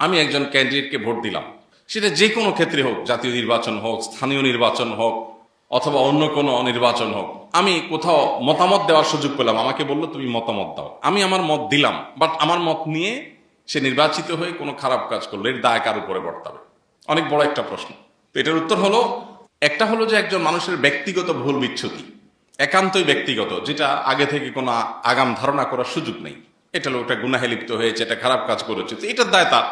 আমি একজন ক্যান্ডিডেটকে ভোট দিলাম। সেটা যে কোনো ক্ষেত্রে হোক, জাতীয় নির্বাচন হোক, স্থানীয় নির্বাচন হোক, অথবা অন্য কোনো নির্বাচন হোক, আমি কোথাও মতামত দেওয়ার সুযোগ পেলাম। আমাকে বলল, তুমি মতামত দাও। আমি আমার মত দিলাম বাট আমার মত নিয়ে সে নির্বাচিত হয়ে কোনো খারাপ কাজ করল। এর দায় কার উপরে বর্তাবে? অনেক বড় একটা প্রশ্ন। তো এটার উত্তর হলো, একটা হলো যে একজন মানুষের ব্যক্তিগত ভুল বিচ্ছুতি, একান্তই ব্যক্তিগত, যেটা আগে থেকে কোনো আগাম ধারণা করার সুযোগ নেই। এটা লোকটা গুনাহে লিপ্ত হয়েছে, এটা খারাপ কাজ করেছে। তো এটার দায় তার।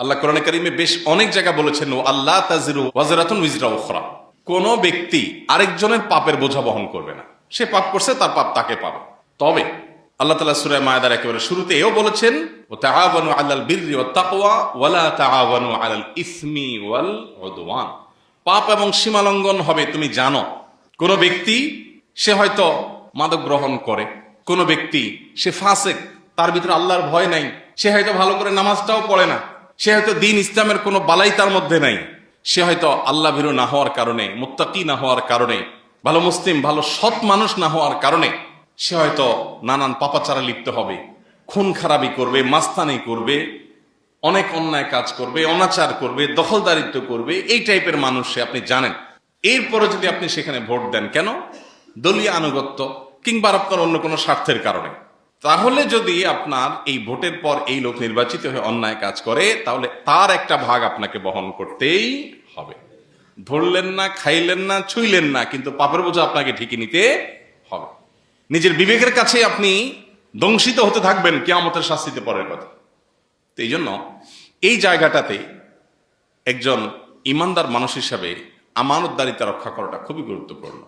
আল্লাহ কোরআনে কারিমে বেশ অনেক জায়গা বলেছেন, ও আল্লাহ তাজিরু ওয়াজরাতুন উইজরা উখরা। কোন ব্যক্তি আরেকজনের পাপের বোঝা বহন করবে না। সে পাপ করছে, তার পাপ তাকে পাবে। তবে আল্লাহ তালা সুরায় মায়াদার একেবারে শুরুতে এও বলেছেন, ও তাআওয়ানু আলাল বিররি ওয়াত তাকওয়া, ওয়ালা তাআওয়ানু আলাল ইসমি ওয়াল উদওয়ান। পাপ এবং সীমালঙ্ঘন হবে, তুমি জানো। কোন ব্যক্তি, সে হয়তো মাদক গ্রহণ করে। কোন ব্যক্তি, সে ফাসেক, তার ভিতরে আল্লাহর ভয় নাই। সে হয়তো ভালো করে নামাজটাও পড়ে না। সে হয়তো দিন ইসলামের কোনো বালাই তার মধ্যে নাই। সে হয়তো আল্লাহ ভীরু না হওয়ার কারণে, মুত্তাকি না হওয়ার কারণে, ভালো মুসলিম, ভালো সৎ মানুষ না হওয়ার কারণে সে হয়তো নানান পাপাচারা লিপ্ত হবে, খুন খারাপি করবে, মাস্তানি করবে, অনেক অন্যায় কাজ করবে, অনাচার করবে, দখলদারিত্ব করবে, এই টাইপের মানুষ সে আপনি জানেন। এরপরে যদি আপনি সেখানে ভোট দেন কেন? দলীয় আনুগত্য কিংবা আপনার অন্য কোনো স্বার্থের কারণে। তাহলে যদি আপনার এই ভোটের পর এই লোক নির্বাচিত হয়ে অন্যায় কাজ করে, তাহলে তার একটা ভাগ আপনাকে বহন করতেই হবে। ধরলেন না, খাইলেন না, ছুইলেন না, কিন্তু পাপের বোঝা আপনাকে ঠিকই নিতে হবে। নিজের বিবেকের কাছে আপনি দংশিত হতে থাকবেন কে কেয়ামতের শাস্তিতে পরের কথা তো এই জন্য এই জায়গাটাতে একজন ইমানদার মানুষ হিসাবে আমানতদারিতা রক্ষা করাটা খুবই গুরুত্বপূর্ণ।